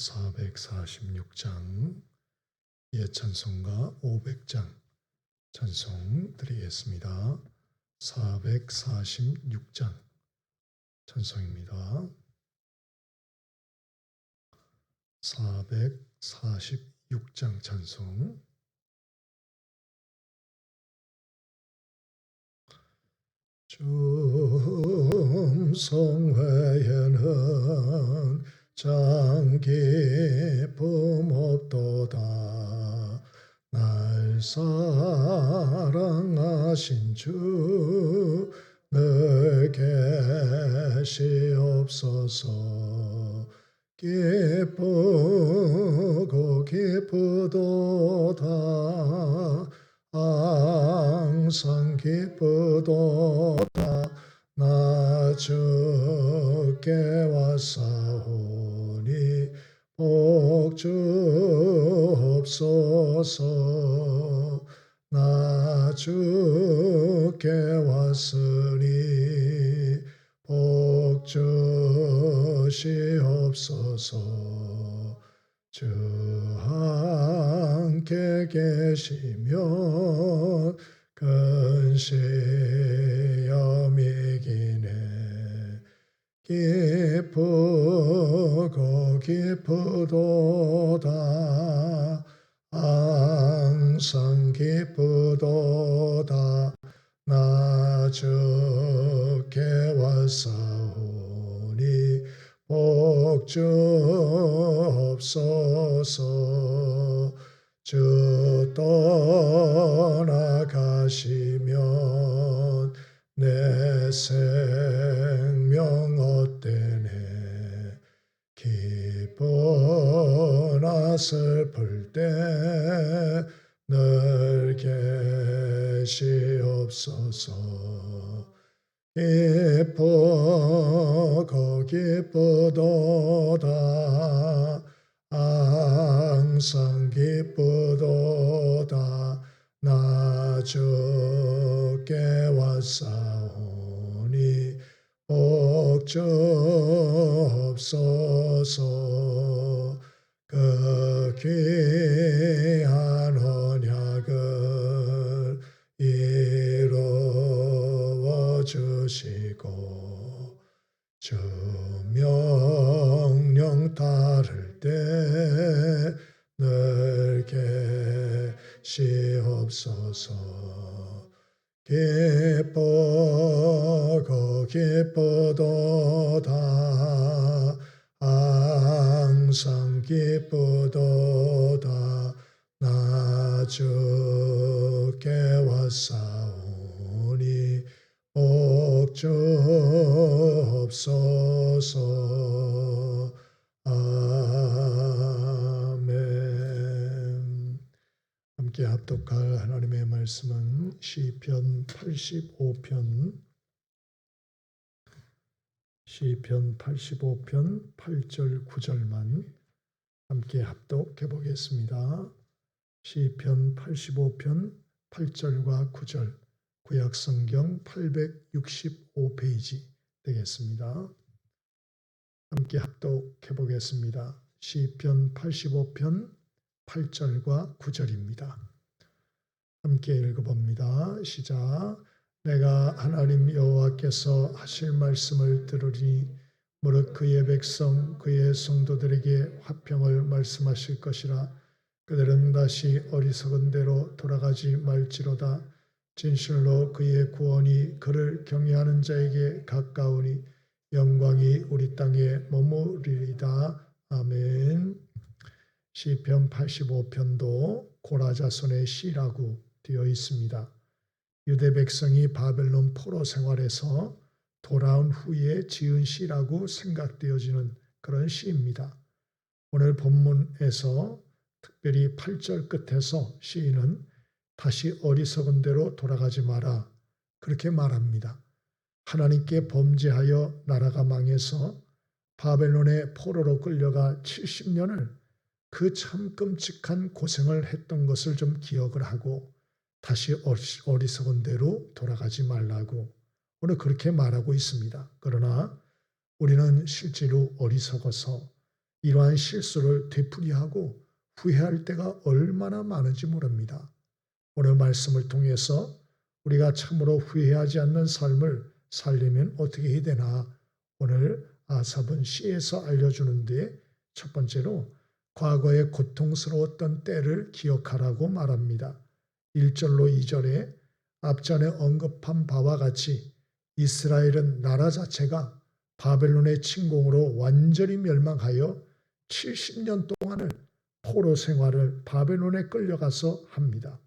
446장 예찬송가 500장 찬송 드리겠습니다. 446장 찬송입니다. 446장 찬송 좀 성회에는 장기쁨 없도다. 날 사랑하신 주 늘 계시옵소서. 기쁘고 기쁘도다. 항상 기쁘도다 나 주께 왔사오니 복 주옵소서. 나 주께 왔으니 복 주시옵소서. 주 함께 계시면 근시 기쁘고 기쁘도다 항상 기쁘도다. 나 주께 왔사오니 복 주옵소서 주 떠나가시면 내 생명 헛되네? 기뻐나 슬플 때 늘 계시옵소서. 기쁘고 기쁘도다. 항상 기쁘도다. 나 주께 왔사오니 복 주옵소서. 그 귀한 언약을 이루어 주시고 주 명령 따를 때늘 계시옵소서 기쁘고 기쁘도다. 항상 기쁘도다. 나 주께 왔사 말씀은 시편 85편 시편 85편 8절 9절만 함께 합독해 보겠습니다. 시편 85편 8절과 9절 구약 성경 865페이지 되겠습니다. 함께 합독해 보겠습니다. 시편 85편 8절과 9절입니다. 함께 읽어봅니다. 시작. 내가 하나님 여호와께서 하실 말씀을 들으니 무릇 그의 백성 그의 성도들에게 화평을 말씀하실 것이라. 그들은 다시 어리석은 대로 돌아가지 말지로다. 진실로 그의 구원이 그를 경외하는 자에게 가까우니 영광이 우리 땅에 머무리리다. 아멘. 시편 85편도 고라자손의 시라고 되어 있습니다. 유대 백성이 바벨론 포로 생활에서 돌아온 후에 지은 시라고 생각되어지는 그런 시입니다. 오늘 본문에서 특별히 8절 끝에서 시인은 다시 어리석은 대로 돌아가지 마라 그렇게 말합니다. 하나님께 범죄하여 나라가 망해서 바벨론의 포로로 끌려가 70년을 그 참 끔찍한 고생을 했던 것을 좀 기억을 하고 다시 어리석은 대로 돌아가지 말라고 오늘 그렇게 말하고 있습니다. 그러나 우리는 실제로 어리석어서 이러한 실수를 되풀이하고 후회할 때가 얼마나 많은지 모릅니다. 오늘 말씀을 통해서 우리가 참으로 후회하지 않는 삶을 살려면 어떻게 해야 되나 오늘 아삽은 시에서 알려주는데 첫 번째로 과거의 고통스러웠던 때를 기억하라고 말합니다. 1절로 2절에 앞전에 언급한 바와 같이 이스라엘은 나라 자체가 바벨론의 침공으로 완전히 멸망하여 70년 동안을 포로 생활을 바벨론에 끌려가서 합니다.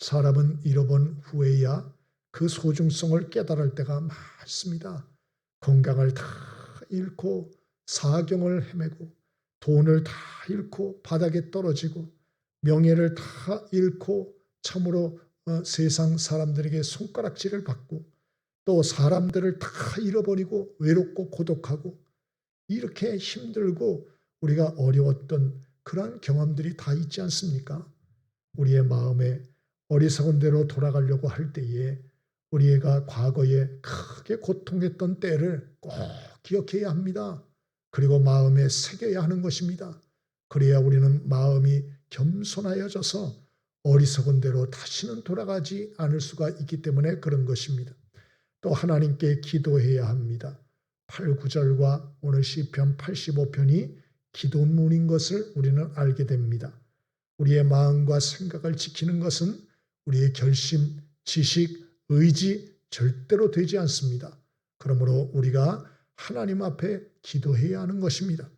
사람은 잃어본 후에야 그 소중성을 깨달을 때가 많습니다. 건강을 다 잃고 사경을 헤매고 돈을 다 잃고 바닥에 떨어지고 명예를 다 잃고 참으로 어, 세상 사람들에게 손가락질을 받고 또 사람들을 다 잃어버리고 외롭고 고독하고 이렇게 힘들고 우리가 어려웠던 그러한 경험들이 다 있지 않습니까? 우리의 마음에 어리석은 대로 돌아가려고 할 때에 우리가 과거에 크게 고통했던 때를 꼭 기억해야 합니다. 그리고 마음에 새겨야 하는 것입니다. 그래야 우리는 마음이 겸손하여져서 어리석은 대로 다시는 돌아가지 않을 수가 있기 때문에 그런 것입니다. 또 하나님께 기도해야 합니다. 8, 9절과 오늘 시편 85편이 기도문인 것을 우리는 알게 됩니다. 우리의 마음과 생각을 지키는 것은 우리의 결심, 지식, 의지 절대로 되지 않습니다. 그러므로 우리가 하나님 앞에 기도해야 하는 것입니다.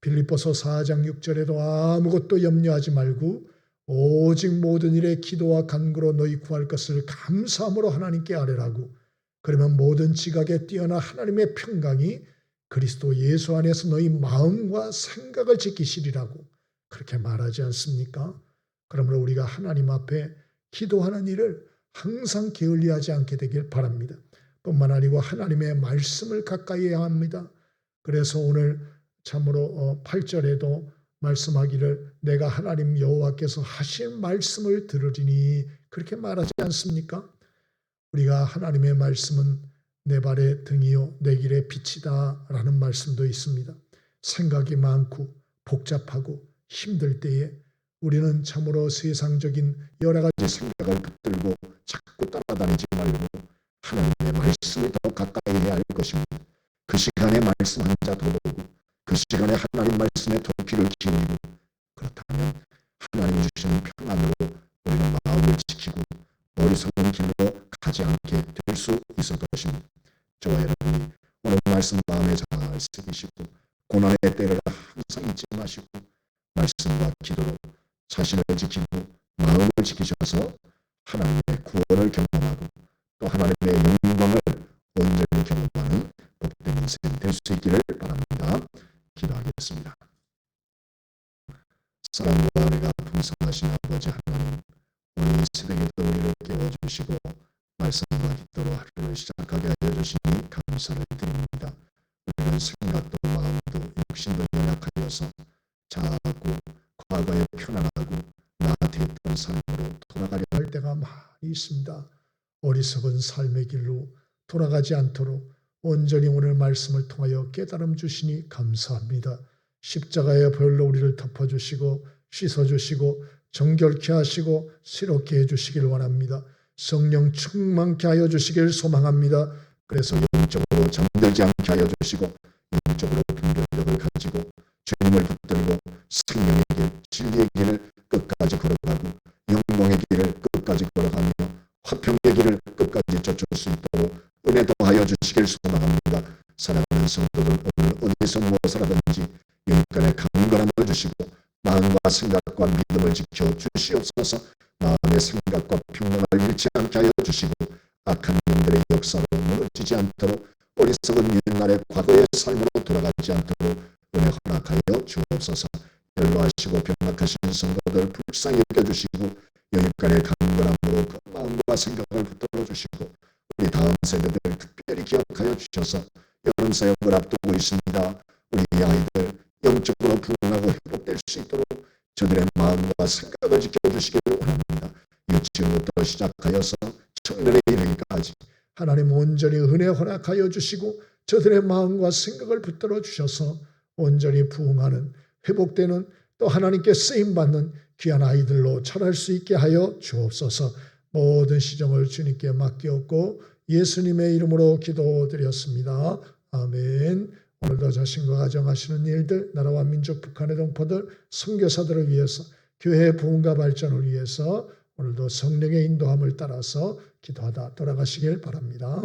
빌립보서 4장 6절에도 아무것도 염려하지 말고 오직 모든 일에 기도와 간구로 너희 구할 것을 감사함으로 하나님께 아뢰라고 그러면 모든 지각에 뛰어나 하나님의 평강이 그리스도 예수 안에서 너희 마음과 생각을 지키시리라고 그렇게 말하지 않습니까? 그러므로 우리가 하나님 앞에 기도하는 일을 항상 게을리하지 않게 되길 바랍니다. 뿐만 아니고 하나님의 말씀을 가까이 해야 합니다. 그래서 오늘 참으로 8절에도 말씀하기를 내가 하나님 여호와께서 하신 말씀을 들으리니 그렇게 말하지 않습니까? 우리가 하나님의 말씀은 내 발의 등이요 내 길의 빛이다라는 말씀도 있습니다. 생각이 많고 복잡하고 힘들 때에 우리는 참으로 세상적인 여러 가지 생각을 붙들고 자꾸 따라다니지 말고 하나님의 말씀을 더 가까이 해야 할 것입니다. 그 시간에 말씀 한 자 더 보고 그 시간에 하나님 말씀에 더 귀를 기울이고 그렇다면 하나님 주시는 평안으로 우리는 마음을 지키고 어리석은 길로 가지 않게 될 수 있을 것입니다. 저와 여러분이 오늘 말씀 마음에 잘 새기시고 고난의 때를 항상 잊지 마시고 말씀과 기도로 자신을 지키고 마음을 지키셔서 하나님의 구원을 경험하고 또 하나님의 영광을 온전히 경험하는 복된 인생 될수 있기를. 기도하겠습니다. 사랑과 은혜가 풍성하신 아버지 하나님 오늘 이 새벽에도 우리를 깨워주시고 말씀과 기도로 하루를 시작하게 하여 주시니 감사를 드립니다. 우리는 생각도 마음도 육신도 연약하여서 자꾸 과거에 편안하고 나태했던 삶으로 돌아가려 할 때가 많이 있습니다. 어리석은 삶의 길로 돌아가지 않도록 온전히 오늘 말씀을 통하여 깨달음 주시니 감사합니다. 십자가의 벌로 우리를 덮어주시고 씻어주시고 정결케 하시고 새롭게 해주시길 원합니다. 성령 충만케 하여 주시길 소망합니다. 그래서 영적으로 잠들지 않게 하여 주시고 영적으로 분별력을 가지고 주님을 붙들고 생명의 길, 진리의 길을 끝까지 걸어 생각과 믿음을 지켜 주시옵소서 마음의 생각과 평강을 잃지 않게 하여 주시고 악한 영들의 역사로 무너지지 않도록 어리석은 옛날의 과거의 삶으로 돌아가지 않도록 은혜 허락하여 주옵소서 연로하시고 병락하신 성도들 불쌍히 여겨주시고 영입간의 강건함으로 그 마음과 생각을 붙들어 주시고 우리 다음 세대들 특별히 기억하여 주셔서 여름 사역을 앞두고 있습니다. 우리 아이들 영적으로 부흥하고 회복될 수 있도록 저들의 마음과 생각을 지켜주시기를 원합니다. 유치원부터 시작하여서 청년에 이르기까지 하나님 온전히 은혜 허락하여 주시고 저들의 마음과 생각을 붙들어 주셔서 온전히 부흥하는 회복되는 또 하나님께 쓰임 받는 귀한 아이들로 자랄 수 있게 하여 주옵소서. 모든 시정을 주님께 맡기었고 예수님의 이름으로 기도드렸습니다. 아멘. 오늘도 자신과 가정하시는 일들, 나라와 민족, 북한의 동포들, 선교사들을 위해서 교회의 부흥과 발전을 위해서 오늘도 성령의 인도함을 따라서 기도하다 돌아가시길 바랍니다.